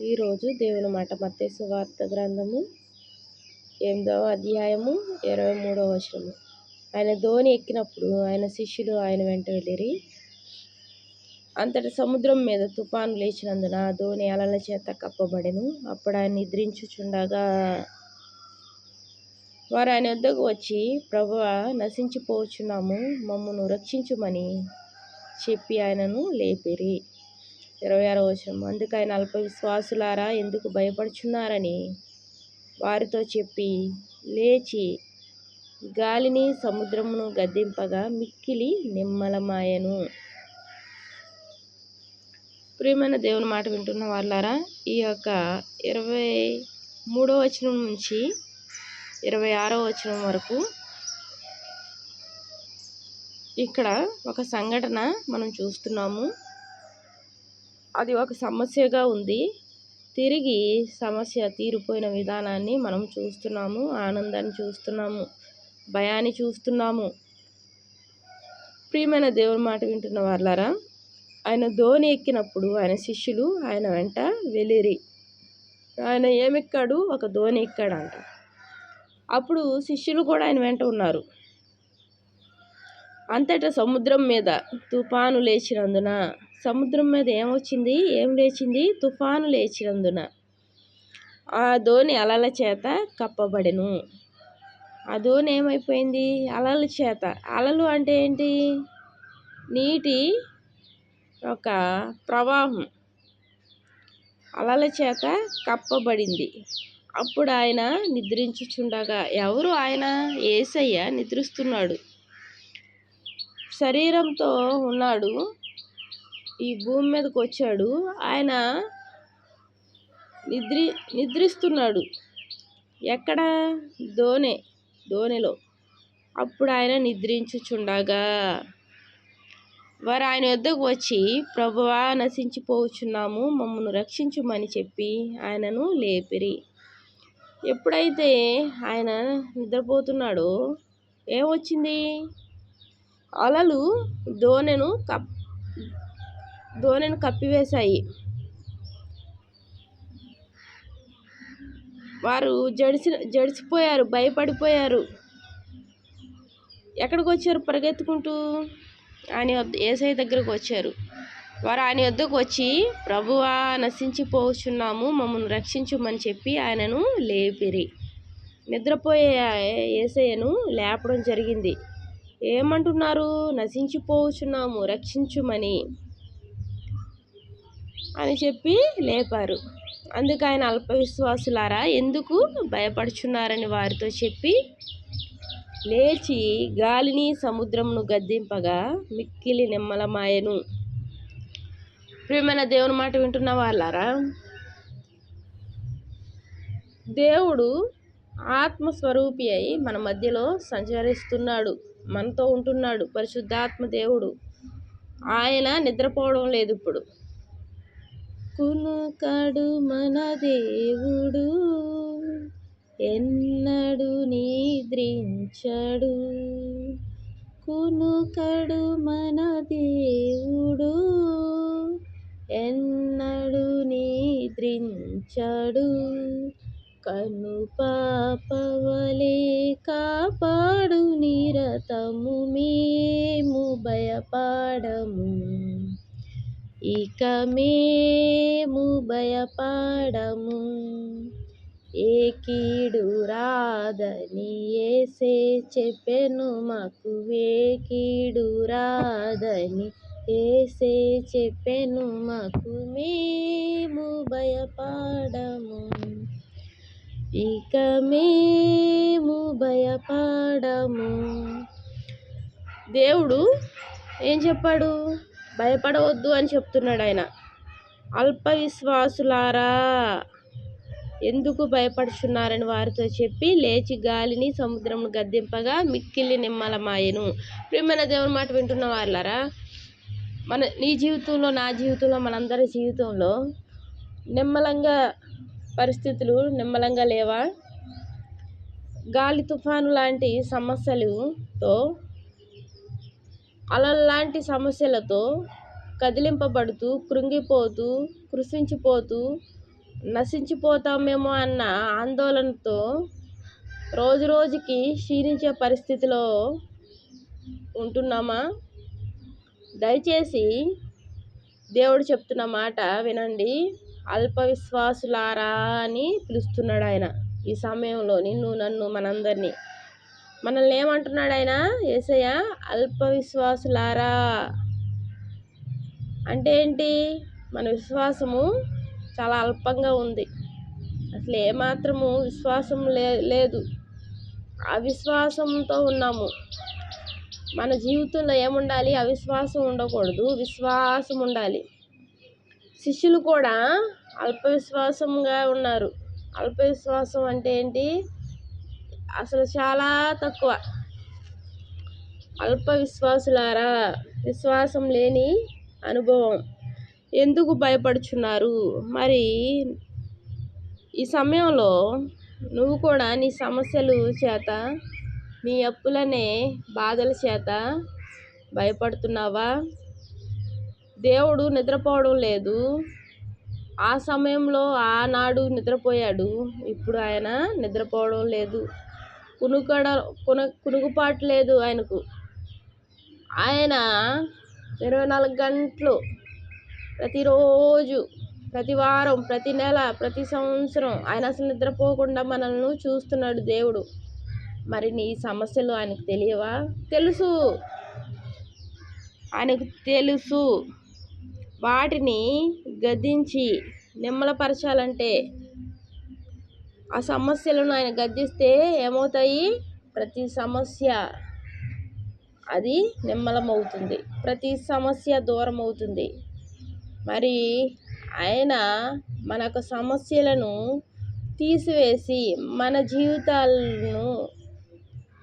ఈరోజు దేవుని మాట మత్తే సువార్త గ్రంథము ఎనిమిదవ అధ్యాయము ఇరవై మూడవ వచనము. ఆయన ధోని ఎక్కినప్పుడు ఆయన శిష్యులు ఆయన వెంట వెళ్ళిరి. అంతటి సముద్రం మీద తుఫాను లేచినందున ధోని అలల చేత కప్పబడెను. అప్పుడు ఆయన నిద్రించుచుండగా వారు ఆయన వద్దకు వచ్చి ప్రభువ నశించిపోచున్నాము. మమ్మను రక్షించుమని చెప్పి ఆయనను లేపిరి. ఇరవై ఆరో వచనం. అందుకు అల్ప విశ్వాసులారా ఎందుకు భయపడుచున్నారని వారితో చెప్పి లేచి గాలిని సముద్రమును గద్దింపగా మిక్కిలి నిమ్మలమాయను. ప్రియమైన దేవుని మాట వింటున్న వాళ్ళారా ఈ యొక్క ఇరవై మూడో వచనం నుంచి ఇరవై ఆరో వచనం వరకు ఇక్కడ ఒక సంఘటన మనం చూస్తున్నాము. అది ఒక సమస్యగా ఉంది. తిరిగి సమస్య తీరిపోయిన విధానాన్ని మనం చూస్తున్నాము ఆనందాన్ని చూస్తున్నాము భయాన్ని చూస్తున్నాము. ప్రియమైన దేవుని మాట వింటున్న వాళ్ళారా ఆయన ధోని ఎక్కినప్పుడు ఆయన శిష్యులు ఆయన వెంట వెలిరి ఆయన ఏమెక్కాడు? ఒక ధోని ఎక్కాడంట. అప్పుడు శిష్యులు కూడా ఆయన వెంట ఉన్నారు. అంతటా సముద్రం మీద తుఫాను లేచినందున సముద్రం మీద ఏమొచ్చింది? ఏం లేచింది? తుఫాను లేచినందున ఆ ధోని అలల చేత కప్పబడెను. ఆ ధోని ఏమైపోయింది? అలల చేత. అలలు అంటే ఏంటి? నీటి ఒక ప్రవాహం. అలల చేత కప్పబడింది. అప్పుడు ఆయన నిద్రించుచుండగా ఎవరు ఆయన? ఏసయ్య నిద్రిస్తున్నాడు. శరీరంతో ఉన్నాడు. ఈ భూమి మీదకి వచ్చాడు. ఆయన నిద్రి నిద్రిస్తున్నాడు. ఎక్కడ? దోనె దోనెలో అప్పుడు ఆయన నిద్రించుచుండగా వారు ఆయన వద్దకు వచ్చి ప్రభువా నశించిపోవచ్చున్నాము మమ్మల్ని రక్షించుమని చెప్పి ఆయనను లేపిరి. ఎప్పుడైతే ఆయన నిద్రపోతున్నాడో ఏమొచ్చింది అలలు దోనెను కప్ ధోనిని కప్పివేశాయి. వారు జడిసి జడిసిపోయారు భయపడిపోయారు. ఎక్కడికి వచ్చారు పరిగెత్తుకుంటూ? ఆయన ఏసై దగ్గరకు వచ్చారు. వారు ఆయన వద్దకు వచ్చి ప్రభువా నశించిపోచున్నాము మమ్మల్ని రక్షించమని చెప్పి ఆయనను లేపిరి. నిద్రపోయే ఏసయ్యను లేపడం జరిగింది. ఏమంటున్నారు? నశించిపోచున్నాము రక్షించుమని. అని చెప్పి లేపారు. అందుకు ఆయన అల్ప విశ్వాసులారా ఎందుకు భయపడుచున్నారని వారితో చెప్పి లేచి గాలిని సముద్రమును గద్దింపగా మిక్కిలి నిమ్మలమాయను ప్రియమైన దేవుని మాట వింటున్న వాళ్ళారా దేవుడు ఆత్మస్వరూపి అయి మన మధ్యలో సంచరిస్తున్నాడు మనతో ఉంటున్నాడు. పరిశుద్ధాత్మ దేవుడు. ఆయన నిద్రపోవడం లేదు ఇప్పుడు. కునుకడు మన దేవుడు ఎన్నడు నిద్రించడు. కునుకడు మన దేవుడు ఎన్నడు నిద్రించడు. కను పాపవలే కాపాడు నిరతము మేము భయపాడము. ఇక మేము భయపడము. ఏ కీడు రాదని ఏసే చెప్పెను మాకు. ఏ కీడు రాదని ఏసే చెప్పెను మాకు. మేము భయపడము. ఇక మేము భయపడము. దేవుడు ఏం చెప్పాడు? భయపడవద్దు అని చెప్తున్నాడు ఆయన అల్ప విశ్వాసులారా ఎందుకు భయపడుచున్నారని వారితో చెప్పి లేచి గాలిని సముద్రం గద్దెంపగా మిక్కిలి నిమ్మలమాయను ప్రియమైన దేవుని మాట వింటున్న వాళ్ళారా మన నీ జీవితంలో నా జీవితంలో మనందరి జీవితంలో నిమ్మలంగా పరిస్థితులు నిమ్మలంగా లేవా? గాలి తుఫాను లాంటి సమస్యలతో అలల్లాంటి సమస్యలతో కదిలింపబడుతూ కృంగిపోతూ కృషించిపోతూ నశించిపోతామేమో అన్న ఆందోళనతో రోజు రోజుకి క్షీణించే పరిస్థితిలో ఉంటున్నామా? దయచేసి దేవుడు చెప్తున్న మాట వినండి. అల్ప విశ్వాసులారా అని పిలుస్తున్నాడు ఆయన ఈ సమయంలో నిన్ను నన్ను మనందరినీ. మనల్ని ఏమంటున్నాడు ఆయన ఏసయ్య అల్ప విశ్వాసులారా అంటే ఏంటి? మన విశ్వాసము చాలా అల్పంగా ఉంది. అసలు ఏమాత్రము విశ్వాసం లే లేదు. అవిశ్వాసంతో ఉన్నాము. మన జీవితంలో ఏముండాలి? అవిశ్వాసం ఉండకూడదు. విశ్వాసం ఉండాలి. శిష్యులు కూడా అల్ప విశ్వాసంగా ఉన్నారు. అల్ప విశ్వాసం అంటే ఏంటి? అసలు చాలా తక్కువ. అల్ప విశ్వాసులారా విశ్వాసం లేని అనుభవం. ఎందుకు భయపడుచున్నారు? మరి ఈ సమయంలో నువ్వు కూడా నీ సమస్యలు చేత నీ అప్పులనే బాధల చేత భయపడుతున్నావా? దేవుడు నిద్రపోవడం లేదు. ఆ సమయంలో ఆనాడు నిద్రపోయాడు. ఇప్పుడు ఆయన నిద్రపోవడం లేదు. కునుకడ కున కునుగుపాటు లేదు ఆయనకు. ఆయన ఇరవై నాలుగు గంటలు ప్రతిరోజు ప్రతి వారం ప్రతి నెల ప్రతి సంవత్సరం ఆయన అసలు నిద్రపోకుండా మనల్ని చూస్తున్నాడు దేవుడు. మరి నీ సమస్యలు ఆయనకు తెలియవా? తెలుసు. ఆయనకు తెలుసు. వాటిని గద్దించి నిమ్మలపరచాలంటే ఆ సమస్యలను ఆయన గద్దిస్తే ఏమవుతాయి? ప్రతి సమస్య అది నిమ్మలమవుతుంది. ప్రతి సమస్య దూరం అవుతుంది మరి ఆయన మన యొక్క సమస్యలను తీసివేసి మన జీవితాలను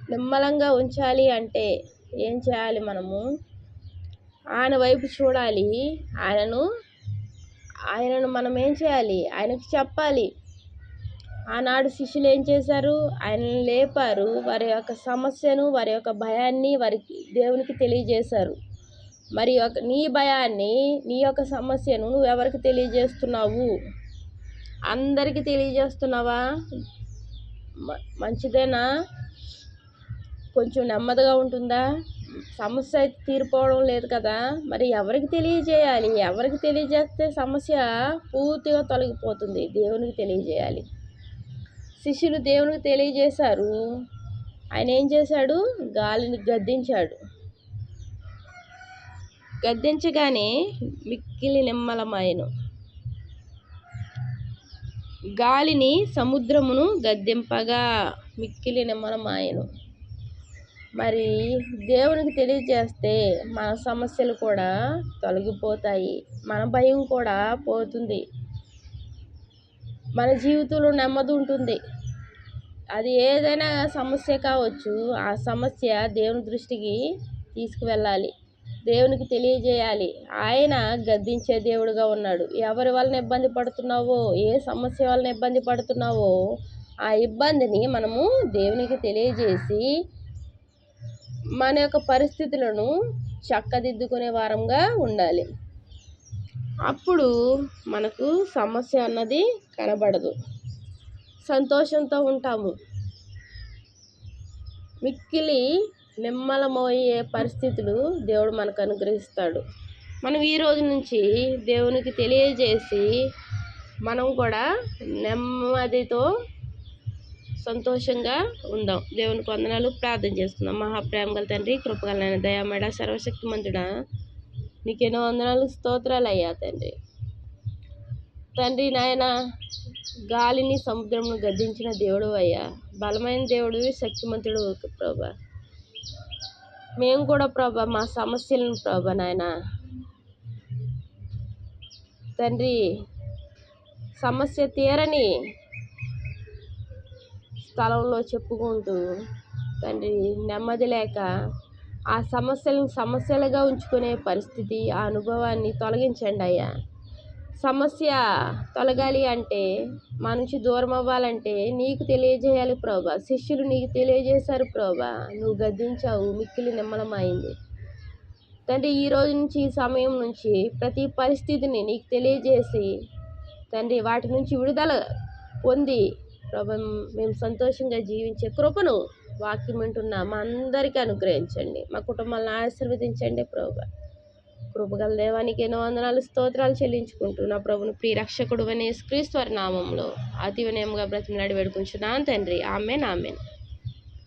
నిమ్మలంగా ఉంచాలి అంటే ఏం చేయాలి మనము? ఆయన వైపు చూడాలి. ఆయనను ఆయనను మనం ఏం చేయాలి? ఆయనకు చెప్పాలి. ఆనాడు శిష్యులు ఏం చేశారు? ఆయనను లేపారు. వారి యొక్క సమస్యను వారి యొక్క భయాన్ని వారికి దేవునికి తెలియజేశారు. మరి ఒక నీ భయాన్ని నీ యొక్క సమస్యను నువ్వు ఎవరికి తెలియజేస్తున్నావు? అందరికీ తెలియజేస్తున్నావా? మంచిదేనా? కొంచెం నెమ్మదిగా ఉంటుందా? సమస్య అయితే తీరిపోవడం లేదు కదా? మరి ఎవరికి తెలియజేయాలి? ఎవరికి తెలియజేస్తే సమస్య పూర్తిగా తొలగిపోతుంది. దేవునికి తెలియజేయాలి. శిష్యులు దేవునికి తెలియజేశారు. ఆయన ఏం చేశాడు? గాలిని గద్దించాడు. గద్దించగానే మిక్కిలి నిమ్మలమాయను. గాలిని సముద్రమును గద్దింపగా మిక్కిలి నిమ్మలమాయను. మరి దేవునికి తెలియజేస్తే మన సమస్యలు కూడా తొలగిపోతాయి. మన భయం కూడా పోతుంది. మన జీవితంలో నెమ్మది ఉంటుంది. అది ఏదైనా సమస్య కావచ్చు ఆ సమస్య దేవుని దృష్టికి తీసుకువెళ్ళాలి. దేవునికి తెలియజేయాలి. ఆయన గద్దించే దేవుడుగా ఉన్నాడు. ఎవరి వలన ఇబ్బంది పడుతున్నావో ఏ సమస్య వలన ఇబ్బంది పడుతున్నావో ఆ ఇబ్బందిని మనము దేవునికి తెలియజేసి మన యొక్క పరిస్థితులను చక్కదిద్దుకునే వారంగా ఉండాలి. అప్పుడు మనకు సమస్య అన్నది కనబడదు. సంతోషంతో ఉంటాము. మిక్కిలి నిమ్మలమోయే పరిస్థితులు దేవుడు మనకు అనుగ్రహిస్తాడు. మనం ఈ రోజు నుంచి దేవునికి తెలియజేసి మనం కూడా నెమ్మదితో సంతోషంగా ఉందాం. దేవునికి వందనాలు. ప్రార్థన చేసుకుందాం మహాప్రేమ గల తండ్రి కృపగలైన దయామేడ సర్వశక్తి మంతుడా నీకెన్నో వందనాలు స్తోత్రాలు అయ్యా తండ్రి. తండ్రి నాయన గాలిని సముద్రంను గద్దించిన దేవుడు అయ్యా. బలమైన దేవుడు శక్తిమంతుడు ప్రభా. మేము కూడా ప్రభా మా సమస్యలను ప్రభా నాయన. తండ్రి సమస్య తీరని స్థలంలో చెప్పుకుంటూ తండ్రి నెమ్మది లేక ఆ సమస్యలను సమస్యలుగా ఉంచుకునే పరిస్థితి ఆ అనుభవాన్ని తొలగించండి అయ్యా. సమస్య తొలగాలి అంటే మా నుంచి దూరం అవ్వాలంటే నీకు తెలియజేయాలి ప్రభా. శిష్యులు నీకు తెలియజేశారు ప్రభా. నువ్వు గద్దించావు మిక్కిలి నిమ్మలమైంది తండ్రి ఈ రోజు నుంచి ఈ సమయం నుంచి ప్రతి పరిస్థితిని నీకు తెలియజేసి తండ్రి వాటి నుంచి విడుదల పొంది ప్రభా మేము సంతోషంగా జీవించే కృపను వాక్యం వింటున్న. మా అందరికీ అనుగ్రహించండి. మా కుటుంబాలను ఆశీర్వదించండి ప్రభా. ప్రభుగల దేవానికి ఎన్నో వందనాలు స్తోత్రాలు చెల్లించుకుంటూ నా ప్రభుని ప్రియ రక్షకుడు అనే క్రీస్తు నామంలో అతి వినయంగా బ్రతిమలాడి వేడుకుంటున్నాను తండ్రి. Amen amen.